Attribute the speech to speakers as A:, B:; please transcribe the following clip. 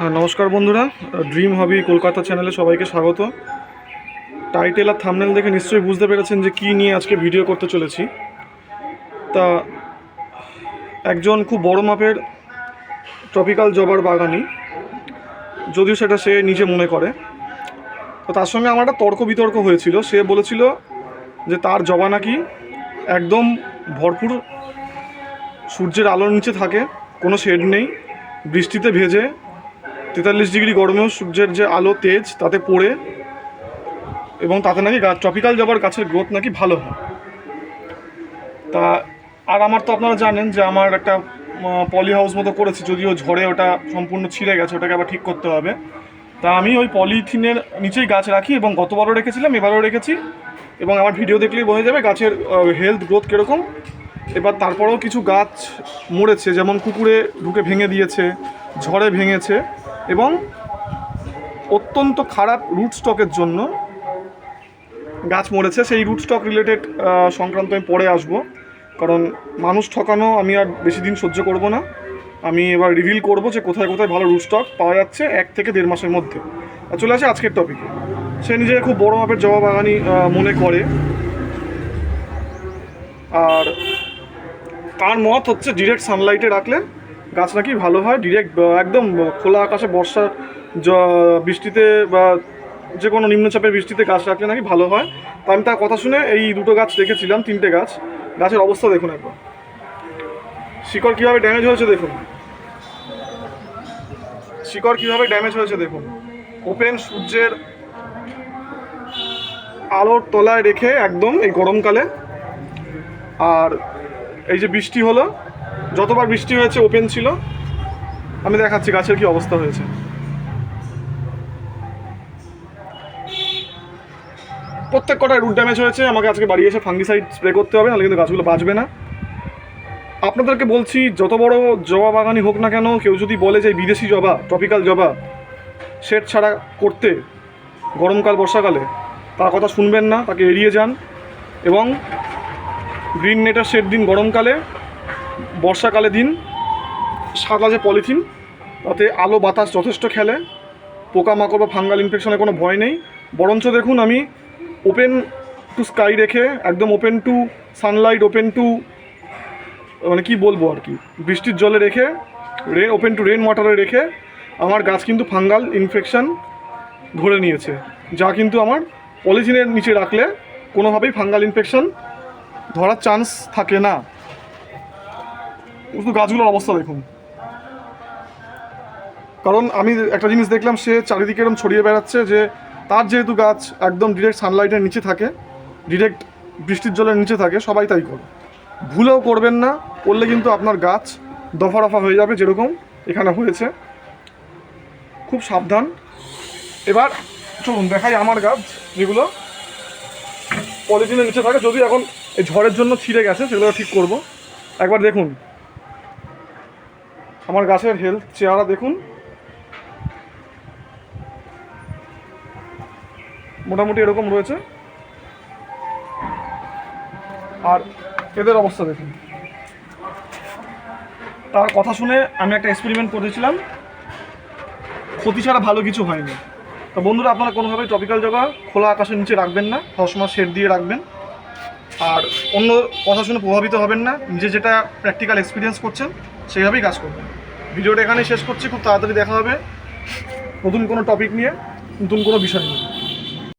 A: নমস্কার বন্ধুরা ড্রিম হবি কলকাতা চ্যানেলে সবাইকে স্বাগত। টাইটেল আর থামনেল দেখে নিশ্চয়ই বুঝতে পেরেছেন যে কী নিয়ে আজকে ভিডিও করতে চলেছি। তা, একজন খুব বড় মাপের ট্রপিক্যাল জবার বাগানি, যদিও সেটা সে নিজে মনে করে। তো তার সঙ্গে আমার একটা তর্ক বিতর্ক হয়েছিল। সে বলেছিল যে তার জবা নাকি একদম ভরপুর, সূর্যের আলোর নিচে থাকে, কোনো শেড নেই, বৃষ্টিতে ভেজে তেতাল্লিশ ডিগ্রি গরমেও সূর্যের যে আলো, তেজ তাতে পড়ে এবং তাতে নাকি গাছ ট্রপিক্যাল জবার গাছের গ্রোথ নাকি ভালো হয়। তা, আর আমার তো আপনারা জানেন যে আমার একটা পলি হাউস মতো করেছি, যদিও ঝড়ে ওটা সম্পূর্ণ ছিঁড়ে গেছে, ওটাকে আবার ঠিক করতে হবে। তা আমি ওই পলিথিনের নিচেই গাছ রাখি এবং গতবারও রেখেছিলাম, এবারও রেখেছি এবং আমার ভিডিও দেখলেই বোঝা যাবে গাছের হেলথ গ্রোথ কীরকম। এবার তারপরেও কিছু গাছ মরেছে, যেমন কুকুরে ঢুকে ভেঙে দিয়েছে, ঝড়ে ভেঙেছে। এবং অত্যন্ত খারাপ রুট স্টকের জন্য গাছ মরেছে। সেই রুট স্টক রিলেটেড সংক্রান্ত আমি পরে আসব। কারণ মানুষ ঠকানো আমি আর বেশি দিন সহ্য করব না। আমি এবার রিভিল করব যে কোথায় কোথায় ভালো রুট স্টক পাওয়া যাচ্ছে এক থেকে দেড় মাসের মধ্যে। আর চলে আসে আজকের টপিকে সে নিজেকে খুব বড় মাপের জবা বাগানি মনে করে। আর তার মত হচ্ছে ডিরেক্ট সানলাইটে রাখলে গাছ নাকি ভালো হয়? ডিরেক্ট একদম খোলা আকাশে বর্ষার জ- বৃষ্টিতে বা যে কোনো নিম্নচাপের বৃষ্টিতে গাছ রাখলে নাকি ভালো হয়। তা আমি তার কথা শুনে এই দুটো গাছ রেখেছিলাম, তিনটে গাছ। গাছের অবস্থা দেখুন একবার। শিকড় কীভাবে ড্যামেজ হয়েছে দেখুন। শিকড় কীভাবে ড্যামেজ হয়েছে দেখুন। ওপেন সূর্যের আলোর তলায় রেখে একদম এই গরমকালে। আর এই যে বৃষ্টি হলো যতবার বৃষ্টি হয়েছে ওপেন ছিল। আমি দেখাচ্ছি গাছের কি অবস্থা হয়েছে। প্রত্যেক কটায় রুট ড্যামেজ হয়েছে, আমাকে আজকে বাড়ি এসে ফাঙ্গিসাইড স্প্রে করতে হবে, নাহলে কিন্তু গাছগুলো বাঁচবে না। আপনাদেরকে বলছি, যত বড় জবা বাগানি হোক না কেন, কেউ যদি বলে যে বিদেশি জবা ট্রপিক্যাল জবা শেড ছাড়া করতে, গরমকাল, বর্ষাকালে, তার কথা শুনবেন না, তাকে এড়িয়ে যান। এবং গ্রিন নেটের শেড দিন গরমকালে বর্ষাকালে দিন, সাদা যে পলিথিন, তাতে আলো বাতাস যথেষ্ট খেলে, পোকামাকড় বা ফাঙ্গাল ইনফেকশনের কোনো ভয় নেই। বরঞ্চ দেখুন আমি ওপেন টু স্কাই রেখে, একদম open to sunlight open to মানে কি বলব আর কি, বৃষ্টির জলে রেখে রেন ওপেন টু রেন ওয়াটারে রেখে আমার গাছ কিন্তু ফাঙ্গাল ইনফেকশন ধরে নিয়েছে, যা কিন্তু আমার পলিথিনের নিচে রাখলে কোনোভাবেই ফাঙ্গাল ইনফেকশান ধরার চান্স থাকে না। শুধু গাছগুলোর অবস্থা দেখুন। কারণ আমি একটা জিনিস দেখলাম, সে চারিদিকে এরকম ছড়িয়ে বেড়াচ্ছে যে তার যেহেতু গাছ একদম ডিরেক্ট সানলাইটের নিচে থাকে ডিরেক্ট বৃষ্টির জলের নিচে থাকে, সবাই তাই করে। ভুলেও করবেন না, করলে কিন্তু আপনার গাছ দফা রফা হয়ে যাবে যেরকম এখানে হয়েছে। খুব সাবধান। এবার চলুন, দেখাই আমার গাছ যেগুলো পলিথিনের নিচে থাকে। যদি এখন এই ঝড়ের জন্য ছিঁড়ে গেছে, সেগুলো ঠিক করব। একবার দেখুন। আমার গাছের হেলথ চেহারা দেখুন। মোটামুটি এরকম রয়েছে। আর এদের অবস্থা দেখুন। তার কথা শুনে আমি একটা এক্সপেরিমেন্ট করেছিলাম। ক্ষতি ছাড়া ভালো কিছু হয়নি। তো বন্ধুরা, আপনারা কোনোভাবেই টপিক্যাল জগা খোলা আকাশের নিচে রাখবেন না। সবসময় শেড দিয়ে রাখবেন। আর অন্য কথা শুনে প্রভাবিত হবেন না। নিজে যেটা প্র্যাকটিক্যাল এক্সপিরিয়েন্স করছেন সেইভাবেই কাজ করবেন। ভিডিওটা এখানে শেষ করছি, খুব তাড়াতাড়ি দেখা হবে। নতুন কোনো টপিক নিয়ে, নতুন কোনো বিষয় নিয়ে।